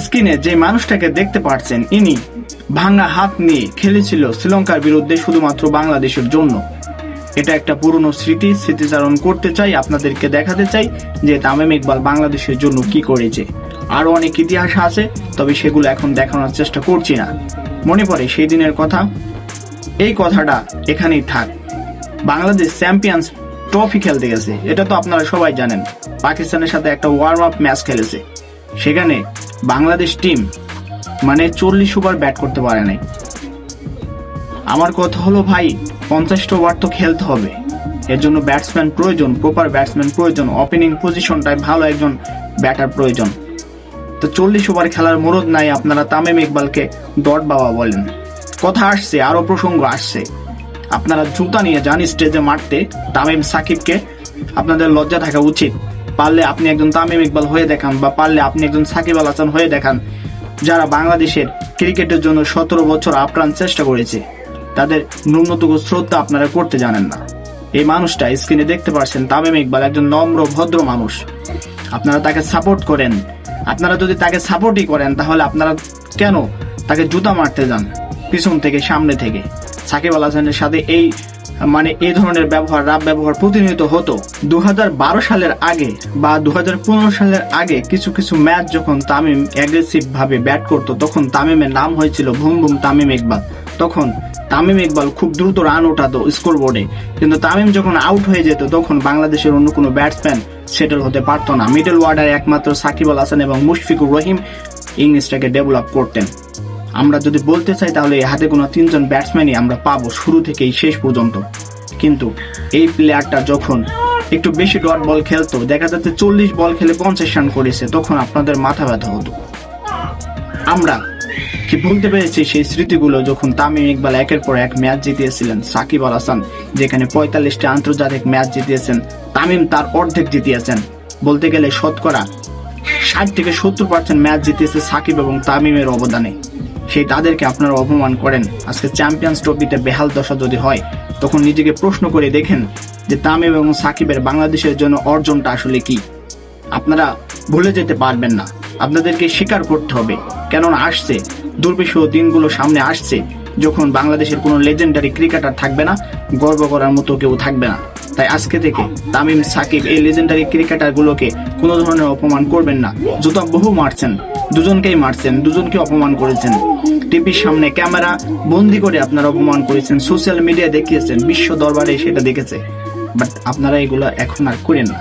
স্ক্রিনে যে মানুষটাকে দেখতে পাচ্ছেন ইনি ভাঙা হাত নিয়ে খেলেছিল শ্রীলঙ্কার বিরুদ্ধে শুধুমাত্র বাংলাদেশের জন্য। এটা একটা পুরনো স্মৃতি, স্মৃতিচারণ করতে চাই, আপনাদেরকে দেখাতে চাই যে তামিম ইকবাল বাংলাদেশের জন্য কি করেছে। আরও অনেক ইতিহাস আছে, তবে সেগুলো এখন দেখানোর চেষ্টা করছি না। মনে পড়ে সেই দিনের কথা? এই কথাটা এখানেই থাক। বাংলাদেশ চ্যাম্পিয়ন্স ট্রফি খেলতে গেছে, এটা তো আপনারা সবাই জানেন। পাকিস্তানের সাথে একটা ওয়ার্ম আপ ম্যাচ খেলেছে। সেখানে বাংলাদেশ টিম মানে চল্লিশ ওভার ব্যাট করতে পারে নাই। আমার কথা হলো ভাই পঞ্চাশটা ওভার তো খেলতে হবে। এর জন্য ব্যাটসম্যান প্রয়োজন প্রপার ব্যাটসম্যান প্রয়োজন ওপেনিং পজিশনটায় ভালো একজন ব্যাটার প্রয়োজন। তো চল্লিশ ওভার খেলার মরদ নাই, আপনারা তামিম ইকবালকে ডট বাবা বলেন। কথা আসছে, আরও প্রসঙ্গ আসছে। আপনারা জুতা নিয়ে যান স্টেজে মারতে তামিম সাকিবকে, আপনাদের লজ্জা থাকা উচিত। পারলে আপনি একজন তামিম ইকবাল হয়ে দেখান, বা পারলে আপনি একজন সাকিব আল হাসান হয়ে দেখান, যারা বাংলাদেশের ক্রিকেটের জন্য সতেরো বছর আপ্রাণ চেষ্টা করেছে, তাদের ন্যূনতম শ্রদ্ধা আপনারা করতে জানেন না। এই মানুষটা স্ক্রিনে দেখতে পাচ্ছেন তামিম ইকবাল একজন নম্র, ভদ্র মানুষ। আপনারা তাকে সাপোর্ট করেন। আপনারা যদি তাকে সাপোর্টই করেন, তাহলে আপনারা কেন তাকে জুতা মারতে যান পিছন থেকে, সামনে থেকে? সাকিব আল হাসানের সাথে এই মানে এ ধরনের ব্যবহার, রাব ব্যবহার প্রতিনিয়ত হতো। দু হাজার বারো সালের আগে বা দু হাজার পনেরো সালের আগে কিছু কিছু ম্যাচ যখন তামিম অ্যাগ্রেসিভ ভাবে ব্যাট করতো, তখন তামিমের নাম হয়েছিল ভুম ভুম তামিম ইকবাল। তখন তামিম ইকবাল খুব দ্রুত রান ওঠাতো স্কোর বোর্ডে কিন্তু তামিম যখন আউট হয়ে যেত, তখন বাংলাদেশের অন্য কোনো ব্যাটসম্যান সেটেল হতে পারতো না। মিডল ওয়ার্ডারে একমাত্র সাকিব আল হাসান এবং মুশফিকুর রহিম ইংলিশটাকে ডেভেলপ করতেন। আমরা যদি বলতে চাই তাহলে এই হাতে কোনো তিনজন ব্যাটসম্যানই আমরা পাবো শুরু থেকেই শেষ পর্যন্ত। কিন্তু এই প্লেয়ারটা যখন একটু বেশি ডট বল খেলতো, দেখা যাচ্ছে চল্লিশ বল খেলে পঞ্চাশ রান করেছে, তখন আপনাদের মাথা ব্যথা হতো। আমরা কি ভুলতে পেরেছি সেই স্মৃতিগুলো যখন তামিম ইকবাল একের পর এক ম্যাচ জিতিয়েছিলেন সাকিব আল হাসান, যেখানে পঁয়তাল্লিশটি আন্তর্জাতিক ম্যাচ জিতিয়েছেন, তামিম তার অর্ধেক জিতিয়েছেন। বলতে গেলে শতকরা ষাট থেকে সত্তর পার্সেন্ট ম্যাচ জিতিয়েছে সাকিব এবং তামিমের অবদানে। সেই তাদেরকে আপনারা অপমান করেন। আজকে চ্যাম্পিয়ন্স ট্রফিতে বেহাল দশা যদি হয়, তখন নিজেকে প্রশ্ন করে দেখেন যে তামিম এবং সাকিবের বাংলাদেশের জন্য অর্জনটা আসলে কি। আপনারা ভুলে যেতে পারবেন না। আপনাদেরকে স্বীকার করতে হবে, কেননা আসছে, দুর্বিষহ দিনগুলো সামনে আসছে, যখন বাংলাদেশের কোনো লেজেন্ডারি ক্রিকেটার থাকবে না, গর্ব করার মতো কেউ থাকবে না। তাই আজকে থেকে তামিম, সাকিব এই লেজেন্ডারি ক্রিকেটার গুলোকে কোনো ধরনের অপমান করবেন না। জুতা বহু মারছেন, দুজনকেই মারছেন, দুজনকে অপমান করেছেন। টিভির সামনে ক্যামেরা, বন্দি করে আপনারা অপমান করেছেন সোশ্যাল মিডিয়া দেখিয়েছেন, বিশ্ব দরবারে সেটা দেখেছে। বাট আপনারা এগুলো এখন আর করেন না।